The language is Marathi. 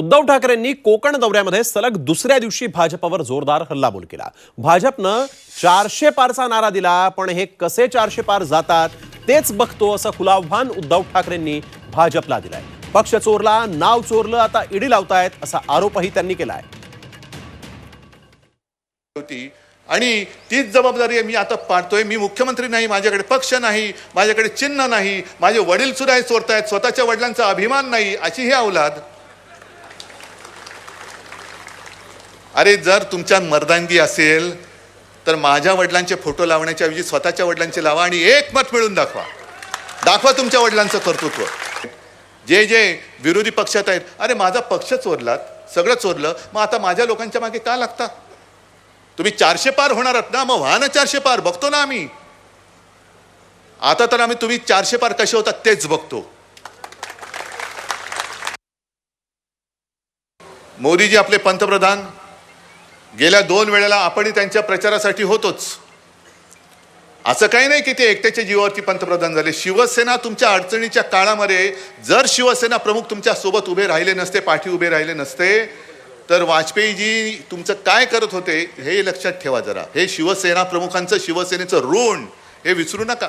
उद्धव ठाकरेंनी कोकण दौऱ्यामध्ये सलग दुसऱ्या दिवशी भाजपवर जोरदार हल्लाबोल केला. भाजपनं चारशे पारचा नारा दिला पण हे कसे चारशे पार जातात तेच बघतो असं खुलाव्हान उद्धव ठाकरेंनी भाजपला दिलाय. पक्ष चोरला नाव चोरलं आता ईडी लावतायत असा आरोपही त्यांनी केलाय. होती. आणि तीच जबाबदारी आहे मी आता पाडतोय. मी मुख्यमंत्री नाही माझ्याकडे पक्ष नाही माझ्याकडे चिन्ह नाही माझे वडील सुद्धा हे चोरतायत स्वतःच्या वडिलांचा अभिमान नाही अशी ही अवलाद. अरे जर तुमच्या मर्दानगी असेल तर माझ्या वडिलांचे फोटो लावण्याच्या ऐवजी स्वतःच्या वडिलांचे लावा आणि एक मत मिळून दाखवा. दाखवा तुमच्या वडिलांचं कर्तृत्व. जे जे विरोधी पक्षात आहेत अरे माझा पक्ष चोरलात सगळं चोरलं मग आता माझ्या लोकांच्या मागे का लागता? तुम्ही चारशे पार होणार आहात ना? मग व्हा ना चारशे पार बघतो ना आम्ही. आता तर आम्ही तुम्ही चारशे पार कसे होतात तेच बघतो. मोदीजी आपले पंतप्रधान गेल्या दोन वेळेला आपणही त्यांच्या प्रचारासाठी होतोच. असं काही नाही की ते एकट्याच्या जीवावरती पंतप्रधान झाले. शिवसेना तुमच्या अडचणीच्या काळामध्ये जर शिवसेना प्रमुख तुमच्यासोबत उभे राहिले नसते पाठी उभे राहिले नसते तर वाजपेयीजी तुमचं काय करत होते हे लक्षात ठेवा जरा. हे शिवसेना प्रमुखांचं शिवसेनेचं ऋण हे विसरू नका.